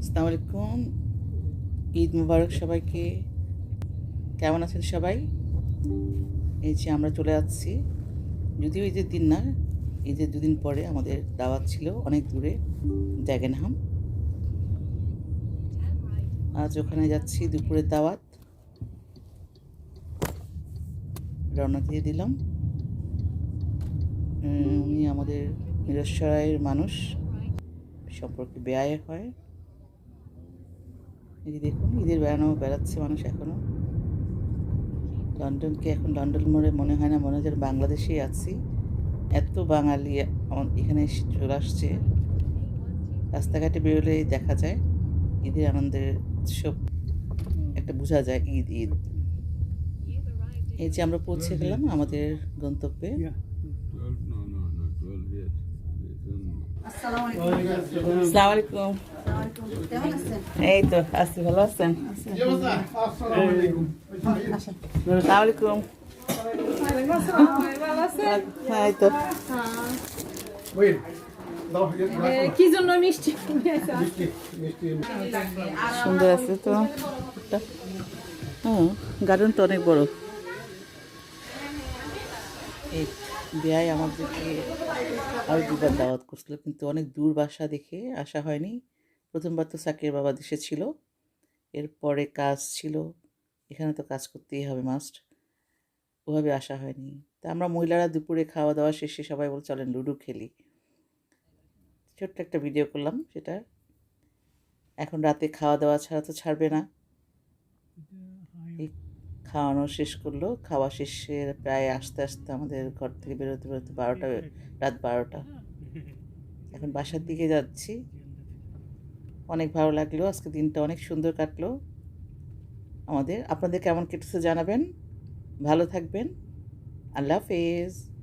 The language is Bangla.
আসসালামু আলাইকুম। ঈদ মুবারক সবাইকে। কেমন আছেন সবাই? এই যে আমরা চলে যাচ্ছি। যদিও ঈদের দিন না, ঈদের দুদিন পরে আমাদের দাওয়াত ছিল অনেক দূরে ড্যাগেনহাম আজ ওখানে যাচ্ছি দুপুরের দাওয়াত। রওনা দিয়ে দিলাম। উনি আমাদের মিরসরাইয়ের মানুষ। সম্পর্কে বেয়ায় হয়। এই যে দেখুন ঈদের বেড়ানো বেড়াচ্ছে মানুষ এখনও লন্ডনকে এখন লন্ডন মোড়ে মনে হয় না মনে হয় বাংলাদেশেই আছি। এত বাঙালি এখানে এসে চলে আসছে। রাস্তাঘাটে বেরোলেই দেখা যায় ঈদের আনন্দের উৎসব। একটা বোঝা যায় ঈদ ঈদ। এই যে আমরা পৌঁছে গেলাম আমাদের গন্তব্যে। Yeah. 12, no, no, no, 12 years. It's in- আসসালামু আলাইকুম। এই তো, আছি, ভালো আছেন? আসসালামু আলাইকুম। হ্যাঁ এই মিষ্টি সুন্দর আছে তো। হুম, গার্ডেন তো অনেক বড়। এই বিয়ায় আমাদেরকে আরও দুবার দাওয়াত করছিল, কিন্তু অনেক দূর বাসা দেখে আসা হয়নি। প্রথমবার তো সাকির বাবা দেশে ছিল। এরপরে কাজ ছিল। এখানে তো কাজ করতেই হবে মাস্ট ওভাবে আসা হয়নি। তা আমরা মহিলারা দুপুরে খাওয়া দাওয়া শেষে সবাই বল, চলেন লুডো খেলি। ছোট্ট একটা ভিডিও করলাম সেটা। এখন রাতে খাওয়া দাওয়া ছাড়া তো ছাড়বে না। খাওয়ানো শেষ করল। খাওয়া শেষে প্রায় আস্তে আস্তে আমাদের ঘর থেকে বেরোতে বেরোতে বারোটা, রাত বারোটা। এখন বাসার দিকে যাচ্ছি। অনেক ভালো লাগল। আজকে দিনটা অনেক সুন্দর কাটলো। আমাদের, আপনাদের কেমন কেটেছে জানাবেন। ভালো থাকবেন। আল্লাহ হাফেজ।